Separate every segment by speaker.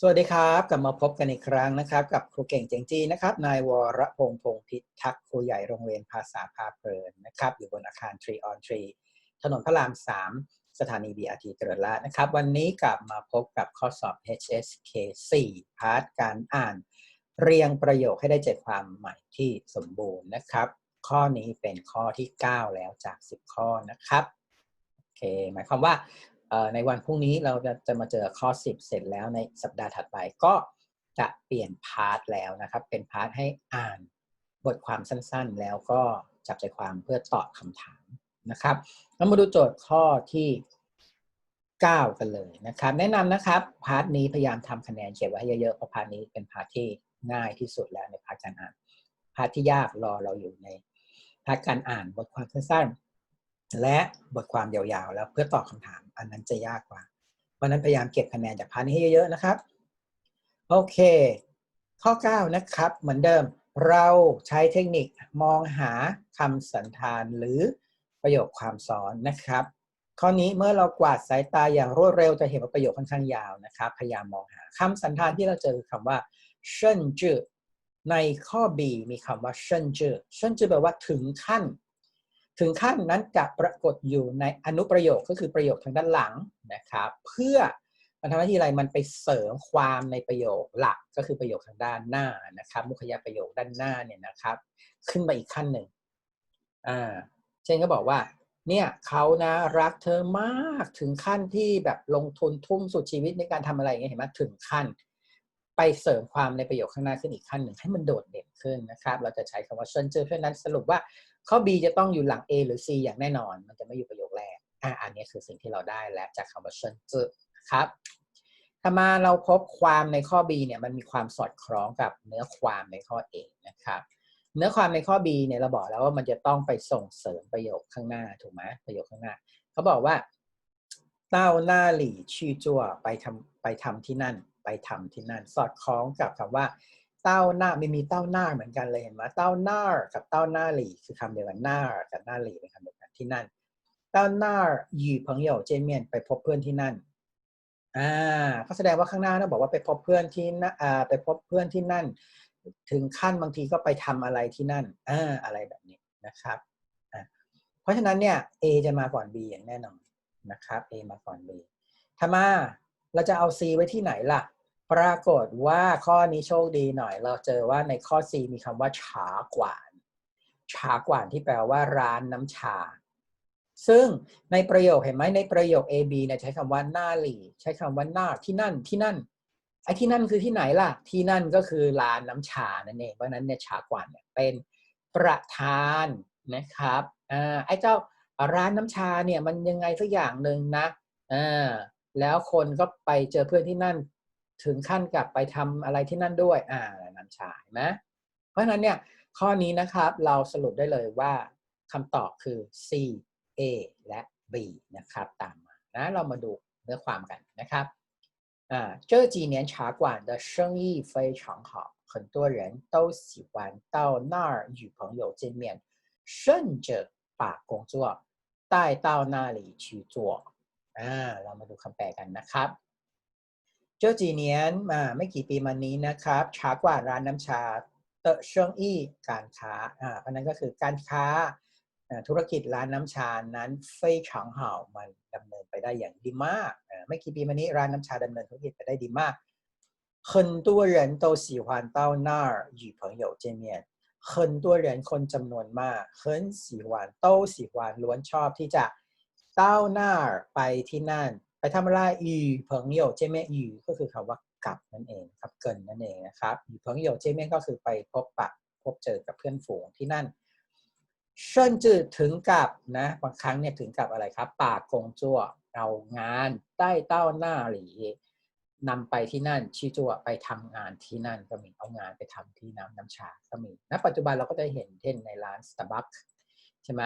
Speaker 1: สวัสดีครับ กลับมาพบกันอีกครั้งนะครับ กับครูเก่งเจงจีนะครับ นายวรพงษ์พงษ์พิทักษ์ครูใหญ่โรงเรียนภาษาพาเพลินนะครับ อยู่บนอาคาร Tree on Tree ถนนพระราม 3 สถานี BRT เจริญราษฎร์นะครับ วันนี้กลับมาพบกับข้อสอบ HSK 4 พาร์ทการอ่าน เรียงประโยคให้ได้ใจความใหม่ที่สมบูรณ์นะครับ ข้อนี้เป็นข้อที่ 9 แล้วจาก 10 ข้อนะครับโอเคหมายความว่า ในวันพรุ่งนี้เราจะจะมาเจอข้อ 10 เสร็จแล้วในสัปดาห์ถัดไปก็จะเปลี่ยนพาร์ทแล้วนะครับ เป็นพาร์ทให้อ่านบทความสั้นๆ แล้วก็จับใจความเพื่อตอบคำถามนะครับเรามาดูโจทย์ข้อที่ 9 กันเลยนะครับ แนะนำนะครับพาร์ทนี้พยายามทำคะแนนเขียนไว้ให้เยอะๆเพราะพาร์ทนี้เป็นพาร์ทที่ง่ายที่สุดแล้วในพาร์ทการอ่านพาร์ทที่ยากรอเราอยู่ในพาร์ทการอ่านบทความสั้นๆ และบทความยาวๆ แล้วเพื่อตอบคำถาม อันนั้นจะยากกว่า เพราะนั้นพยายามเก็บคะแนนจากพาร์ทนี้ให้เยอะๆนะครับ โอเค ข้อ 9 นะครับ เหมือนเดิม เราใช้เทคนิคมองหาคำสันธานหรือประโยคความซ้อนนะครับ ข้อนี้เมื่อเรากวาดสายตาอย่างรวดเร็วจะเห็นว่าประโยคค่อนข้างยาวนะครับ พยายามมองหาคำสันธานที่เราเจอคือคำว่าเชิญจือในข้อ B มีคำว่าเชิญจือเชิญจือแปลว่าถึงขั้น ถึงขั้นนั้นจะปรากฏอยู่ในอนุประโยคก็คือประโยคทางด้านหลังนะครับเพื่อมันทำหน้าที่อะไรมันไปเสริมความในประโยคหลักก็คือประโยคทางด้านหน้านะครับ มุขยประโยคด้านหน้าเนี่ยนะครับ ขึ้นไปอีกขั้นหนึ่งอ่าเช่นก็บอกว่า เนี่ยเขานะรักเธอมากถึงขั้นที่แบบลงทุนทุ่มสุดชีวิตในการทำอะไรเงี้ยเห็นไหมถึงขั้น ไปเสริมความในประโยคข้างหน้าขึ้นอีกขั้นหนึ่งให้มันโดดเด่นขึ้นนะครับ เราจะใช้คำว่าเชิญเจอเพราะนั้นสรุปว่า ข้อ B จะต้องอยู่หลัง A หรือ C อย่างแน่นอน มันจะไม่อยู่ประโยคแรกอ่าอันนี้คือสิ่งที่เราได้แล้วจากคำว่าเชิญเจอครับถ้ามาเราพบความในข้อ B เนี่ยมันมีความสอดคล้องกับเนื้อความในข้อ A นะครับเนื้อความในข้อ B เนี่ยเราบอกแล้วว่ามันจะต้องไปส่งเสริมประโยคข้างหน้าถูกไหมประโยคข้างหน้าเขาบอกว่าเต้าหน้าหลี่ชื่อจั่วไปทำไปทำที่นั่น ไปทำที่นั่น สอดคล้องกับคำว่า เต้าหน้าไม่มีเต้าหน้าเหมือนกันเลยเห็นไหมเต้าหน้ากับเต้าหน้าหลีคือคำเดียวกันหน้ากับหน้าหลีเป็นคำเดียวกันที่นั่น เต้าหน้าหยู่เพื่อนเยาเจเมียนไปพบเพื่อนที่นั่นอ่าเขแสดงว่าข้างหน้าเนะบอกว่าไปพบเพื่อนที่นั่นอ่าไปพบเพื่อนที่นั่น ถึงขั้นบางทีก็ไปทำอะไรที่นั่นอ่าอะไรแบบนี้นะครับอ่าเพราะฉะนั้นเนี่ย A จะมาก่อน B อย่างแน่นอนนะครับ A มาก่อน B ถ้ามาเราจะเอา C ไว้ที่ไหนล่ะ ปรากฏว่าข้อนี้โชคดีหน่อย เราเจอว่าในข้อ C มีคำว่าฉากว่านฉากว่านที่แปลว่าร้านน้ำชา ซึ่งในประโยคเห็นไหมในประโยค A B เนี่ยใช้คำว่าหน้าหลีใช้คำว่าหน้าที่นั่นที่นั่นไอ้ที่นั่นคือที่ไหนล่ะ ที่นั่นก็คือร้านน้ำชานั่นเองเพราะนั้นเนี่ยฉากว่านเนี่ยเป็นประธานนะครับอ่าไอ้เจ้าร้านน้ำชาเนี่ยมันยังไงสักอย่างหนึ่งนะอ่าแล้วคนก็ไปเจอเพื่อนที่นั่น ถึงขั้นกลับไปทำอะไรที่นั่นด้วย อ่าน้ำชานะ เพราะฉะนั้นเนี่ย ข้อนี้นะครับ เราสรุปได้เลยว่าคำตอบคือ C A และ B นะครับ ตามมา นะ เรามาดูเนื้อความกันนะครับ อ่า这几年茶馆的生意非常好，很多人都喜欢到那儿与朋友见面，甚至把工作带到那里去做。อ่า เรามาดูคำแปลกันนะครับ เจ้าจีเนียนมาไม่กี่ปีมานี้นะครับช้ากว่าร้านน้ำชาเตอเชิงอี้การค้าอ่าเพราะนั้นก็คือการค้าธุรกิจร้านน้ำชานั้นเฟยฉางเห่ามันดำเนินไปได้อย่างดีมากไม่กี่ปีมานี้ร้านน้ำชาดำเนินธุรกิจไปได้ดีมาก很多人都喜欢到那儿与朋友见面很多人คนจำนวนมาก很喜欢都喜欢ล้วนชอบที่จะเต้าหน้าไปที่นั่น ไปทำอะไรอีเพิงโยเจเมอีก็คือคำว่ากลับนั่นเองครับเกินนั่นเองนะครับอีเพิงโยเจเมก็คือไปพบปะพบเจอกับเพื่อนฝูงที่นั่นเชิญจืดถึงกับนะบางครั้งเนี่ยถึงกับอะไรครับ ปากกงจั่วเอางานใต้เต้าหน้าหลีนำไปที่นั่นชีจั่วไปทำงานที่นั่นก็มีเอางานไปทำที่น้ำน้ำชาก็มีณปัจจุบันเราก็จะเห็นเช่นในร้านสตาร์บัคใช่ไหม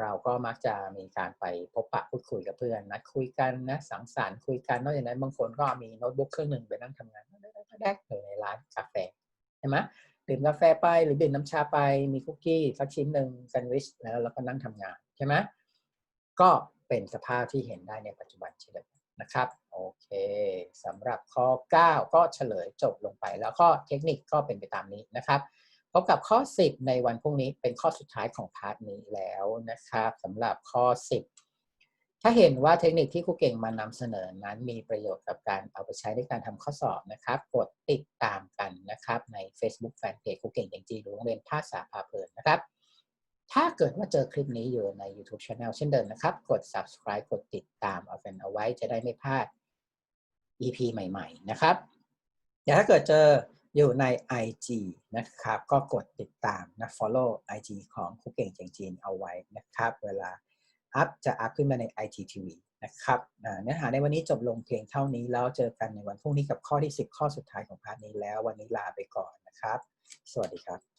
Speaker 1: เราก็มักจะมีการไปพบปะพูดคุยกับเพื่อนนัดคุยกันนะสังสรรค์คุยกันนอกจากนั้นบางคนก็มีโน้ตบุ๊กเครื่องหนึ่งไปนั่งทำงานแรกเลยในร้านกาแฟใช่ไหมดื่มกาแฟไปหรือดื่มน้ำชาไปมีคุกกี้สักชิ้นหนึ่งแซนด์วิชแล้วเราก็นั่งทำงานใช่ไหมก็เป็นสภาพที่เห็นได้ในปัจจุบันเช่นเดียวกันนะครับโอเคสำหรับข้อ 9 ก็เฉลยจบลงไป แล้วก็เทคนิคก็เป็นไปตามนี้นะครับ พบกับข้อ 10 ในวันพรุ่งนี้เป็นข้อสุดท้ายของพาร์ทนี้แล้วนะครับสำหรับข้อ 10 ถ้าเห็นว่าเทคนิคที่ครูเก่งมานำเสนอนั้นมีประโยชน์กับการเอาไปใช้ในการทำข้อสอบนะครับ กดติดตามกันนะครับ ใน Facebook Fanpage ครูเก่งอย่างจีโรงเรียนภาษาพาเพลินนะครับ ถ้าเกิดว่าเจอคลิปนี้อยู่ใน YouTube Channel เช่นเดิมนะครับ กด subscribe กดติดตามเอาเป็นเอาไว้จะได้ไม่พลาด EP ใหม่ ๆ นะครับแต่ถ้าเกิดเจอ อยู่ใน IG นะครับ ก็กดติดตามนะ follow IG ของครูเก่งเจียงจีนเอาไว้นะครับ เวลาอัพจะอัพขึ้นมาใน IGTV นะครับเนื้อหาในวันนี้จบลงเพียงเท่านี้แล้วเจอกันในวันพรุ่งนี้กับข้อที่ 10 ข้อสุดท้ายของพาร์ทนี้แล้ว วันนี้ลาไปก่อนนะครับ สวัสดีครับ